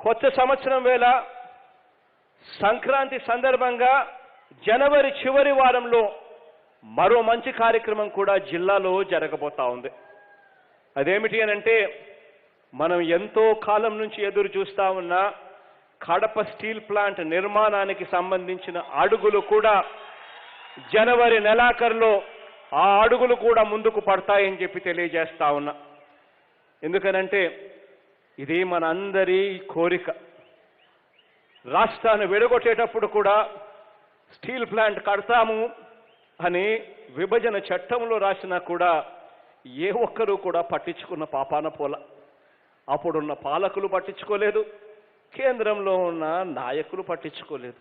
కొత్త సంవత్సరం వేళ సంక్రాంతి సందర్భంగా జనవరి చివరి వారంలో మరో మంచి కార్యక్రమం కూడా జిల్లాలో జరగబోతా ఉంది. అదేమిటి అని అంటే మనం ఎంతో కాలం నుంచి ఎదురు చూస్తా ఉన్న కడప స్టీల్ ప్లాంట్ నిర్మాణానికి సంబంధించిన అడుగులు కూడా జనవరి నెలాఖరులో ఆ అడుగులు కూడా ముందుకు పడతాయని చెప్పి తెలియజేస్తా ఉన్నా. ఎందుకనంటే ఇది మన అందరి కోరిక. రాష్ట్రాన్ని విడగొట్టేటప్పుడు కూడా స్టీల్ ప్లాంట్ కడతాము అని విభజన చట్టంలో రాసినా కూడా ఏ ఒక్కరూ కూడా పట్టించుకున్న పాపాన పోల. అప్పుడున్న పాలకులు పట్టించుకోలేదు కేంద్రంలో ఉన్న నాయకులు పట్టించుకోలేదు.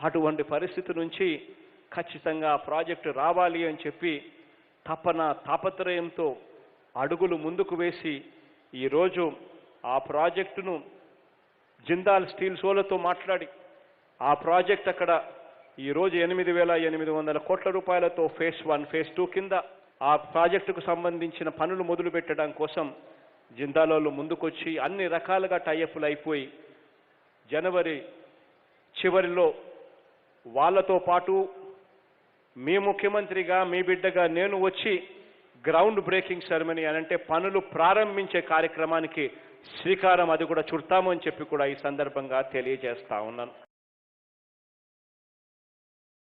అటువంటి పరిస్థితి నుంచి ఖచ్చితంగా ప్రాజెక్టు రావాలి అని చెప్పి తపన తాపత్రయంతో అడుగులు ముందుకు వేసి ఈరోజు ఆ ప్రాజెక్టును జిందాల్ స్టీల్ సోలతో మాట్లాడి ఆ ప్రాజెక్ట్ అక్కడ ఈరోజు ఎనిమిది వేల ఎనిమిది వందల కోట్ల రూపాయలతో ఫేస్ వన్ ఫేస్ టూ కింద ఆ ప్రాజెక్టుకు సంబంధించిన పనులు మొదలుపెట్టడం కోసం జిందాలోళ్ళు ముందుకొచ్చి అన్ని రకాలుగా టైఅప్లు అయిపోయి జనవరి చివరిలో వాళ్ళతో పాటు మీ ముఖ్యమంత్రిగా మీ బిడ్డగా నేను వచ్చి గ్రౌండ్ బ్రేకింగ్ సెరమనీ అని అంటే పనులు ప్రారంభించే కార్యక్రమానికి శ్రీకారం అది కూడా చుడతాము అని చెప్పి కూడా ఈ సందర్భంగా తెలియజేస్తా ఉన్నాను.